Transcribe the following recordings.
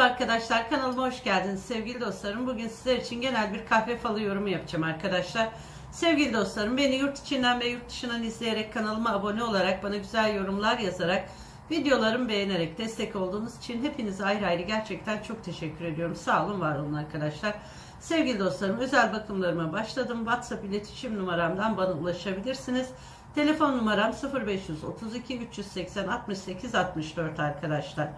Merhaba arkadaşlar kanalıma hoş geldiniz sevgili dostlarım. Bugün sizler için genel bir kahve falı yorumu yapacağım arkadaşlar. Sevgili dostlarım beni yurt içinden ve yurt dışından izleyerek kanalıma abone olarak bana güzel yorumlar yazarak videolarımı beğenerek destek olduğunuz için hepinize ayrı ayrı gerçekten çok teşekkür ediyorum. Sağ olun var olun arkadaşlar. Sevgili dostlarım özel bakımlarıma başladım. WhatsApp iletişim numaramdan bana ulaşabilirsiniz. Telefon numaram 0532 380 68 64 arkadaşlar.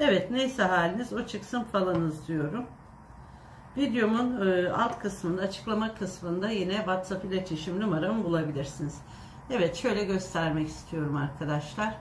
Evet neyse haliniz o çıksın falanız diyorum. Videomun e, alt kısmında açıklama kısmında yine WhatsApp iletişim numaramı bulabilirsiniz. Evet şöyle göstermek istiyorum arkadaşlar.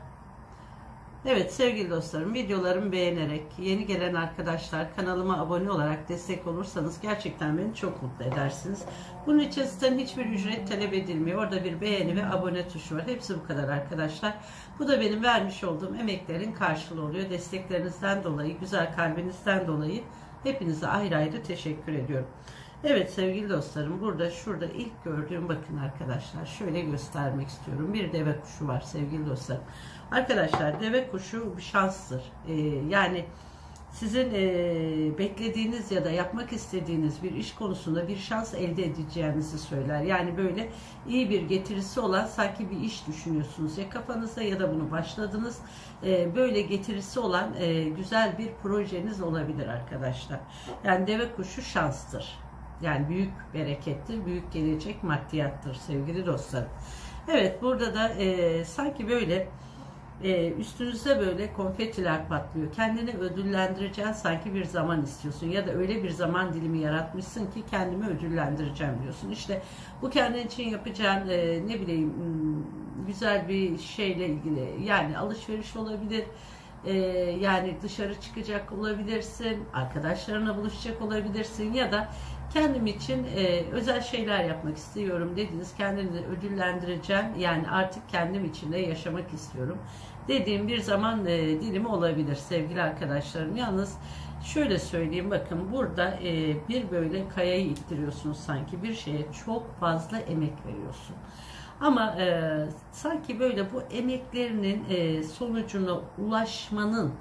Evet sevgili dostlarım videolarımı beğenerek yeni gelen arkadaşlar kanalıma abone olarak destek olursanız gerçekten beni çok mutlu edersiniz. Bunun için sizden hiçbir ücret talep edilmiyor. Orada bir beğeni ve abone tuşu var. Hepsi bu kadar arkadaşlar. Bu da benim vermiş olduğum emeklerin karşılığı oluyor. Desteklerinizden dolayı, güzel kalbinizden dolayı hepinize ayrı ayrı teşekkür ediyorum. Evet sevgili dostlarım burada şurada ilk gördüğüm bakın arkadaşlar şöyle göstermek istiyorum. Bir deve kuşu var sevgili dostlarım. Arkadaşlar deve kuşu şanstır. Ee, yani sizin e, beklediğiniz ya da yapmak istediğiniz bir iş konusunda bir şans elde edeceğinizi söyler. Yani böyle iyi bir getirisi olan sanki bir iş düşünüyorsunuz ya kafanızda ya da bunu başladınız. E, böyle getirisi olan e, güzel bir projeniz olabilir arkadaşlar. Yani deve kuşu şanstır. Yani büyük berekettir, büyük gelecek maddiyattır sevgili dostlarım. Evet burada da e, sanki böyle e, üstünüzde böyle konfetiler patlıyor. Kendini ödüllendireceğin sanki bir zaman istiyorsun ya da öyle bir zaman dilimi yaratmışsın ki kendimi ödüllendireceğim diyorsun. İşte bu kendin için yapacağın e, ne bileyim hmm, güzel bir şeyle ilgili yani alışveriş olabilir. E, yani dışarı çıkacak olabilirsin, arkadaşlarına buluşacak olabilirsin ya da kendim için e, özel şeyler yapmak istiyorum dediniz. Kendini ödüllendireceğim. Yani artık kendim içinde yaşamak istiyorum. Dediğim bir zaman e, dilimi olabilir sevgili arkadaşlarım. Yalnız şöyle söyleyeyim bakın burada e, bir böyle kayayı ittiriyorsunuz sanki bir şeye çok fazla emek veriyorsun. Ama e, sanki böyle bu emeklerinin e, sonucuna ulaşmanın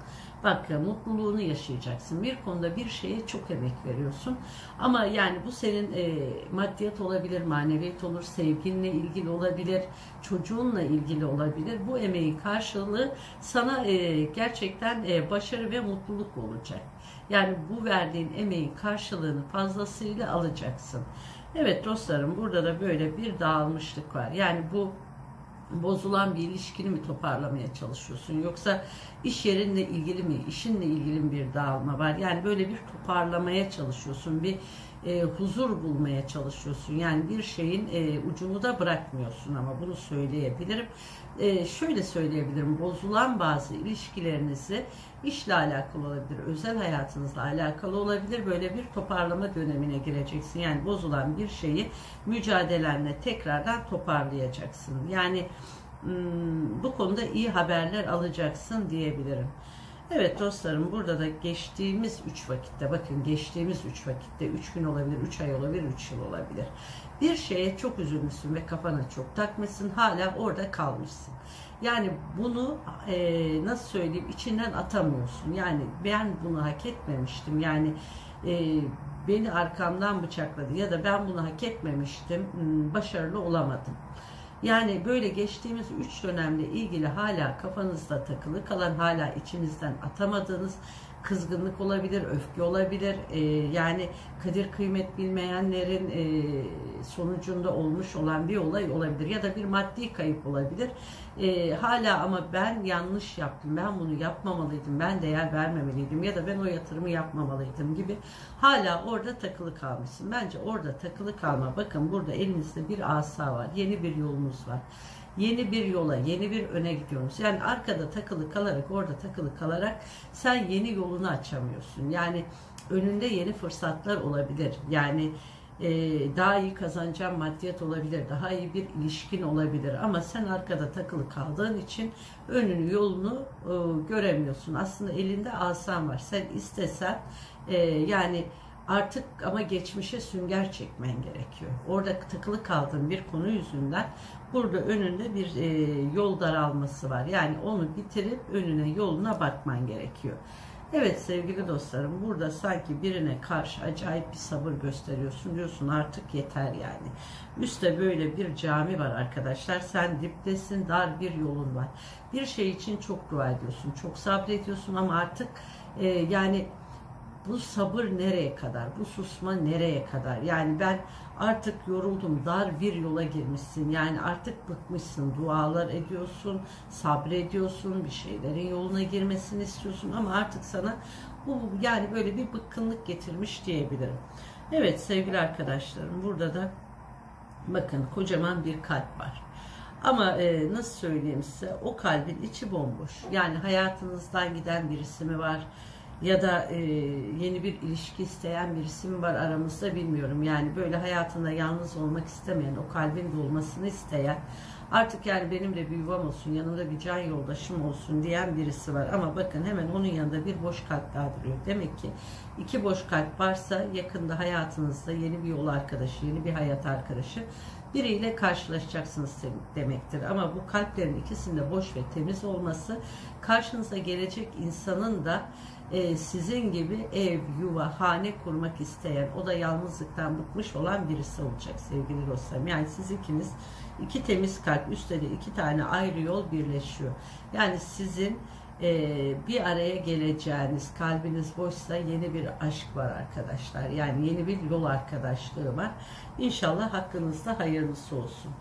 Bak mutluluğunu yaşayacaksın. Bir konuda bir şeye çok emek veriyorsun. Ama yani bu senin e, maddiyat olabilir, maneviyat olur, sevginle ilgili olabilir, çocuğunla ilgili olabilir. Bu emeğin karşılığı sana e, gerçekten e, başarı ve mutluluk olacak. Yani bu verdiğin emeğin karşılığını fazlasıyla alacaksın. Evet dostlarım burada da böyle bir dağılmışlık var. Yani bu bozulan bir ilişkini mi toparlamaya çalışıyorsun? Yoksa iş yerinle ilgili mi işinle ilgili mi bir dağılma var? Yani böyle bir toparlamaya çalışıyorsun bir e, huzur bulmaya çalışıyorsun. Yani bir şeyin e, ucunu da bırakmıyorsun ama bunu söyleyebilirim. E, şöyle söyleyebilirim bozulan bazı ilişkilerinizi işle alakalı olabilir özel hayatınızla alakalı olabilir. Böyle bir toparlama dönemine gireceksin. Yani bozulan bir şeyi mücadelenle tekrardan toparlayacaksın. Yani Hmm, bu konuda iyi haberler alacaksın diyebilirim. Evet dostlarım burada da geçtiğimiz 3 vakitte bakın geçtiğimiz 3 vakitte 3 gün olabilir, 3 ay olabilir, 3 yıl olabilir. Bir şeye çok üzülmüşsün ve kafana çok takmışsın hala orada kalmışsın. Yani bunu e, nasıl söyleyeyim içinden atamıyorsun. Yani ben bunu hak etmemiştim. Yani e, beni arkamdan bıçakladı ya da ben bunu hak etmemiştim. Hmm, başarılı olamadım. Yani böyle geçtiğimiz üç dönemle ilgili hala kafanızda takılı kalan, hala içinizden atamadığınız kızgınlık olabilir, öfke olabilir. Ee, yani kadir kıymet bilmeyenlerin e, sonucunda olmuş olan bir olay olabilir ya da bir maddi kayıp olabilir. E, hala ama ben yanlış yaptım, ben bunu yapmamalıydım, ben değer vermemeliydim ya da ben o yatırımı yapmamalıydım gibi hala orada takılı kalmışsın. Bence orada takılı kalma. Bakın burada elinizde bir asa var, yeni bir yolunuz var yeni bir yola, yeni bir öne gidiyorsunuz. Yani arkada takılı kalarak, orada takılı kalarak sen yeni yolunu açamıyorsun. Yani önünde yeni fırsatlar olabilir. Yani e, daha iyi kazanacağın maddiyat olabilir, daha iyi bir ilişkin olabilir ama sen arkada takılı kaldığın için önünü yolunu e, göremiyorsun. Aslında elinde asan var. Sen istesen e, yani artık ama geçmişe sünger çekmen gerekiyor. Orada takılı kaldığın bir konu yüzünden burada önünde bir e, yol daralması var. Yani onu bitirip önüne yoluna bakman gerekiyor. Evet sevgili dostlarım burada sanki birine karşı acayip bir sabır gösteriyorsun diyorsun artık yeter yani. Üste böyle bir cami var arkadaşlar sen diptesin dar bir yolun var. Bir şey için çok dua ediyorsun çok sabrediyorsun ama artık e, yani bu sabır nereye kadar? Bu susma nereye kadar? Yani ben artık yoruldum. Dar bir yola girmişsin. Yani artık bıkmışsın. Dualar ediyorsun, sabrediyorsun, bir şeylerin yoluna girmesini istiyorsun ama artık sana bu yani böyle bir bıkkınlık getirmiş diyebilirim. Evet sevgili arkadaşlarım burada da bakın kocaman bir kalp var. Ama e, nasıl söyleyeyim size o kalbin içi bomboş. Yani hayatınızdan giden birisi mi var? Ya da e, yeni bir ilişki isteyen birisi mi var aramızda bilmiyorum. Yani böyle hayatında yalnız olmak istemeyen, o kalbin dolmasını isteyen, artık yani benim de bir yuvam olsun, yanımda bir can yoldaşım olsun diyen birisi var. Ama bakın hemen onun yanında bir boş kalp daha duruyor. Demek ki iki boş kalp varsa yakında hayatınızda yeni bir yol arkadaşı, yeni bir hayat arkadaşı biriyle karşılaşacaksınız demektir. Ama bu kalplerin ikisinde boş ve temiz olması karşınıza gelecek insanın da e, sizin gibi ev, yuva, hane kurmak isteyen, o da yalnızlıktan bıkmış olan birisi olacak sevgili dostlarım. Yani siz ikiniz iki temiz kalp, üstelik iki tane ayrı yol birleşiyor. Yani sizin e, bir araya geleceğiniz, kalbiniz boşsa yeni bir aşk var arkadaşlar. Yani yeni bir yol arkadaşlığı var. İnşallah hakkınızda hayırlısı olsun.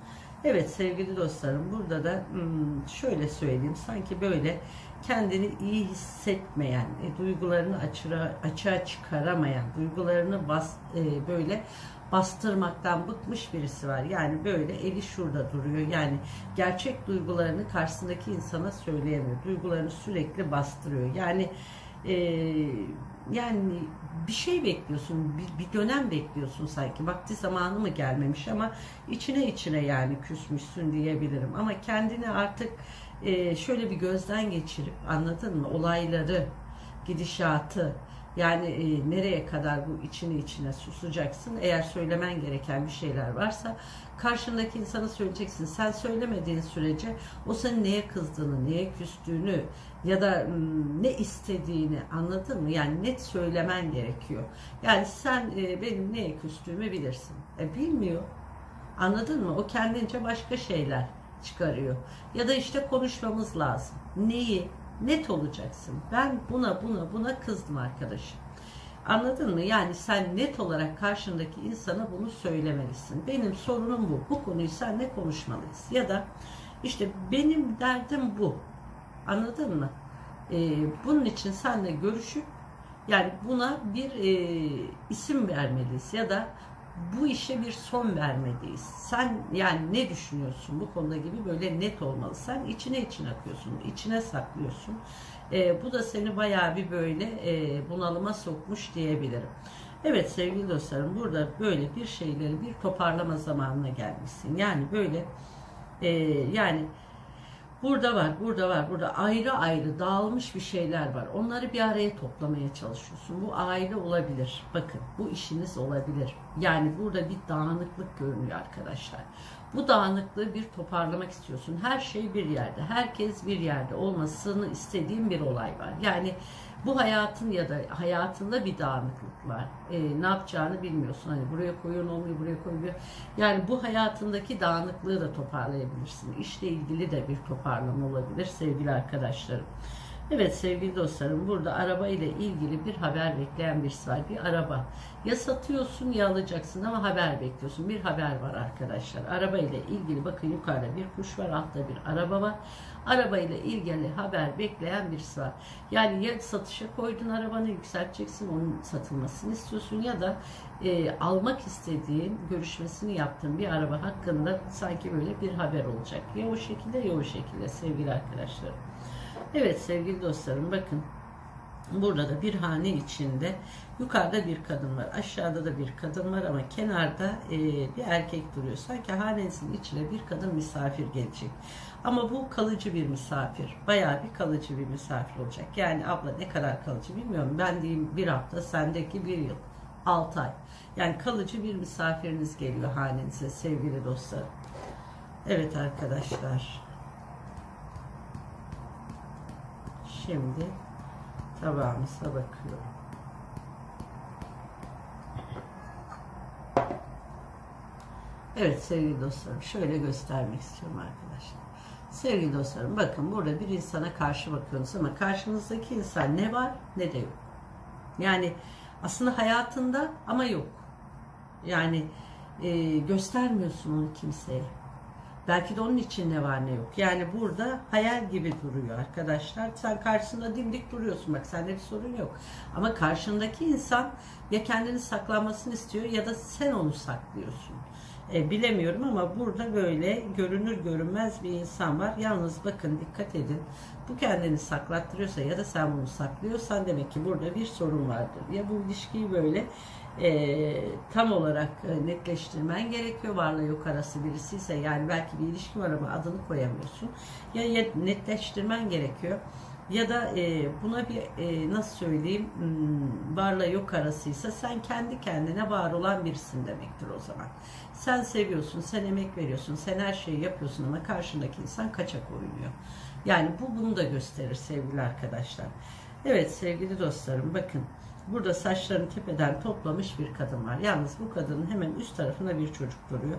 Evet sevgili dostlarım burada da hmm, şöyle söyleyeyim sanki böyle kendini iyi hissetmeyen, e, duygularını açığa çıkaramayan, duygularını bas, e, böyle bastırmaktan bıkmış birisi var. Yani böyle eli şurada duruyor. Yani gerçek duygularını karşısındaki insana söyleyemiyor. Duygularını sürekli bastırıyor. Yani e, yani bir şey bekliyorsun, bir, bir dönem bekliyorsun sanki. Vakti zamanı mı gelmemiş ama içine içine yani küsmüşsün diyebilirim. Ama kendini artık e, şöyle bir gözden geçirip anladın mı? Olayları, gidişatı, yani e, nereye kadar bu içini içine susacaksın? Eğer söylemen gereken bir şeyler varsa karşındaki insana söyleyeceksin. Sen söylemediğin sürece o senin neye kızdığını, neye küstüğünü ya da ne istediğini anladın mı? Yani net söylemen gerekiyor. Yani sen e, benim neye küstüğümü bilirsin. E bilmiyor. Anladın mı? O kendince başka şeyler çıkarıyor. Ya da işte konuşmamız lazım. Neyi? Net olacaksın. Ben buna buna buna kızdım arkadaşım. Anladın mı? Yani sen net olarak karşındaki insana bunu söylemelisin. Benim sorunum bu. Bu konuyu senle konuşmalıyız. Ya da işte benim derdim bu. Anladın mı? Ee, bunun için seninle görüşüp yani buna bir e, isim vermeliyiz ya da bu işe bir son vermeliyiz. Sen yani ne düşünüyorsun bu konuda gibi böyle net olmalı. Sen içine içine akıyorsun, içine saklıyorsun. E, bu da seni bayağı bir böyle e, bunalıma sokmuş diyebilirim. Evet sevgili dostlarım burada böyle bir şeyleri bir toparlama zamanına gelmişsin. Yani böyle e, yani Burada var, burada var, burada ayrı ayrı dağılmış bir şeyler var. Onları bir araya toplamaya çalışıyorsun. Bu aile olabilir. Bakın bu işiniz olabilir. Yani burada bir dağınıklık görünüyor arkadaşlar. Bu dağınıklığı bir toparlamak istiyorsun. Her şey bir yerde, herkes bir yerde olmasını istediğin bir olay var. Yani bu hayatın ya da hayatında bir dağınıklık var. E, ne yapacağını bilmiyorsun. Hani buraya koyuyor olmuyor, buraya koyuyor. Yani bu hayatındaki dağınıklığı da toparlayabilirsin. İşle ilgili de bir toparlama olabilir sevgili arkadaşlarım. Evet sevgili dostlarım burada araba ile ilgili bir haber bekleyen birisi var. Bir araba. Ya satıyorsun ya alacaksın ama haber bekliyorsun. Bir haber var arkadaşlar. Araba ile ilgili bakın yukarıda bir kuş var altta bir araba var. Araba ile ilgili haber bekleyen birisi var. Yani ya satışa koydun arabanı yükselteceksin onun satılmasını istiyorsun ya da e, almak istediğin görüşmesini yaptığın bir araba hakkında sanki böyle bir haber olacak. Ya o şekilde ya o şekilde sevgili arkadaşlarım. Evet sevgili dostlarım bakın. Burada da bir hane içinde yukarıda bir kadın var. Aşağıda da bir kadın var ama kenarda e, bir erkek duruyor. Sanki hanesinin içine bir kadın misafir gelecek. Ama bu kalıcı bir misafir. Bayağı bir kalıcı bir misafir olacak. Yani abla ne kadar kalıcı bilmiyorum. Ben diyeyim bir hafta, sendeki bir yıl. 6 ay. Yani kalıcı bir misafiriniz geliyor hanenize sevgili dostlar. Evet arkadaşlar. Şimdi tabağımıza bakıyorum. Evet sevgili dostlarım şöyle göstermek istiyorum arkadaşlar. Sevgili dostlarım bakın burada bir insana karşı bakıyorsunuz ama karşınızdaki insan ne var ne de yok. Yani aslında hayatında ama yok. Yani e, göstermiyorsun onu kimseye. Belki de onun için ne var ne yok. Yani burada hayal gibi duruyor arkadaşlar. Sen karşısında dimdik duruyorsun. Bak sende bir sorun yok. Ama karşındaki insan ya kendini saklanmasını istiyor ya da sen onu saklıyorsun. E, bilemiyorum ama burada böyle görünür görünmez bir insan var. Yalnız bakın dikkat edin. Bu kendini saklattırıyorsa ya da sen bunu saklıyorsan demek ki burada bir sorun vardır. Ya bu ilişkiyi böyle e, tam olarak e, netleştirmen gerekiyor. Varla yok arası birisi ise yani belki bir ilişki var ama adını koyamıyorsun. Ya, ya netleştirmen gerekiyor ya da e, buna bir e, nasıl söyleyeyim hmm, varla yok arasıysa sen kendi kendine var olan birisin demektir o zaman. Sen seviyorsun, sen emek veriyorsun, sen her şeyi yapıyorsun ama karşındaki insan kaçak oynuyor. Yani bu bunu da gösterir sevgili arkadaşlar. Evet sevgili dostlarım bakın burada saçlarını tepeden toplamış bir kadın var. Yalnız bu kadının hemen üst tarafında bir çocuk duruyor.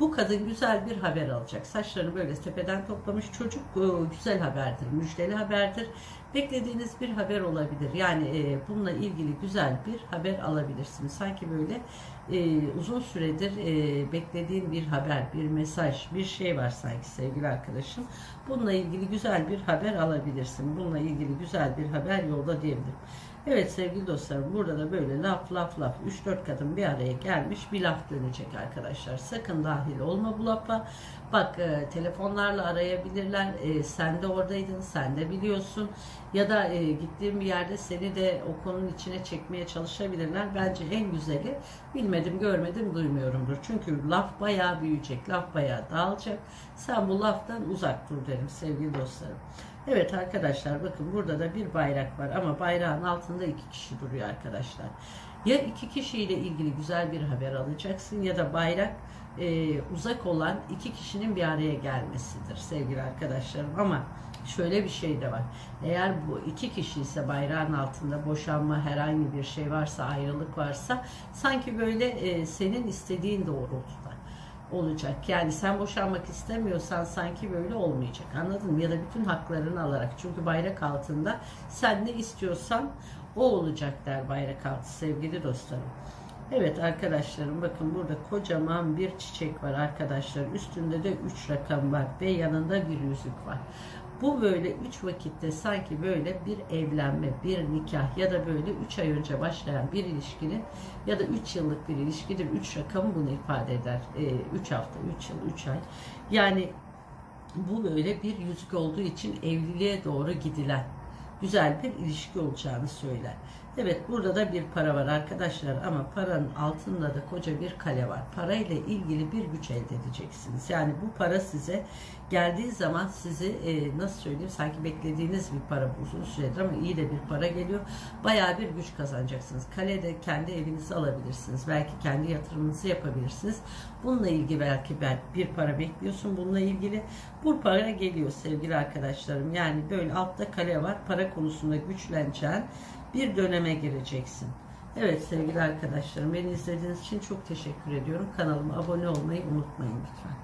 Bu kadın güzel bir haber alacak. Saçlarını böyle tepeden toplamış çocuk e, güzel haberdir, müjdeli haberdir. Beklediğiniz bir haber olabilir. Yani e, bununla ilgili güzel bir haber alabilirsiniz. Sanki böyle e, uzun süredir e, beklediğin bir haber, bir mesaj, bir şey var sanki sevgili arkadaşım. Bununla ilgili güzel bir haber alabilirsin. Bununla ilgili güzel bir haber yolda diyebilirim. Evet sevgili dostlarım burada da böyle laf laf laf 3-4 kadın bir araya gelmiş bir laf dönecek arkadaşlar. Sakın dahil olma bu lafa. Bak e, telefonlarla arayabilirler. E, sen de oradaydın, sen de biliyorsun. Ya da e, gittiğin bir yerde seni de o konunun içine çekmeye çalışabilirler. Bence en güzeli bilmedim, görmedim, duymuyorumdur. Çünkü laf bayağı büyüyecek, laf bayağı dağılacak. Sen bu laftan uzak dur derim sevgili dostlarım. Evet arkadaşlar bakın burada da bir bayrak var ama bayrağın altında iki kişi duruyor arkadaşlar. Ya iki kişiyle ilgili güzel bir haber alacaksın ya da bayrak e, uzak olan iki kişinin bir araya gelmesidir sevgili arkadaşlarım. Ama şöyle bir şey de var. Eğer bu iki kişi ise bayrağın altında boşanma herhangi bir şey varsa ayrılık varsa sanki böyle e, senin istediğin doğrultuda olacak. Yani sen boşanmak istemiyorsan sanki böyle olmayacak. Anladın mı? Ya da bütün haklarını alarak. Çünkü bayrak altında sen ne istiyorsan o olacak der bayrak altı sevgili dostlarım. Evet arkadaşlarım bakın burada kocaman bir çiçek var arkadaşlar. Üstünde de 3 rakam var ve yanında bir yüzük var. Bu böyle 3 vakitte sanki böyle bir evlenme, bir nikah ya da böyle 3 ay önce başlayan bir ilişkinin ya da 3 yıllık bir ilişkidir. 3 rakamı bunu ifade eder. 3 e, hafta, 3 yıl, 3 ay. Yani bu böyle bir yüzük olduğu için evliliğe doğru gidilen güzel bir ilişki olacağını söyler. Evet burada da bir para var arkadaşlar ama paranın altında da koca bir kale var. Parayla ilgili bir güç elde edeceksiniz. Yani bu para size geldiği zaman sizi e, nasıl söyleyeyim sanki beklediğiniz bir para uzun süredir ama iyi de bir para geliyor. Bayağı bir güç kazanacaksınız. Kalede kendi evinizi alabilirsiniz. Belki kendi yatırımınızı yapabilirsiniz. Bununla ilgili belki bir para bekliyorsun. Bununla ilgili bu para geliyor sevgili arkadaşlarım. Yani böyle altta kale var. Para konusunda güçleneceğin bir döneme gireceksin. Evet sevgili arkadaşlarım beni izlediğiniz için çok teşekkür ediyorum. Kanalıma abone olmayı unutmayın lütfen.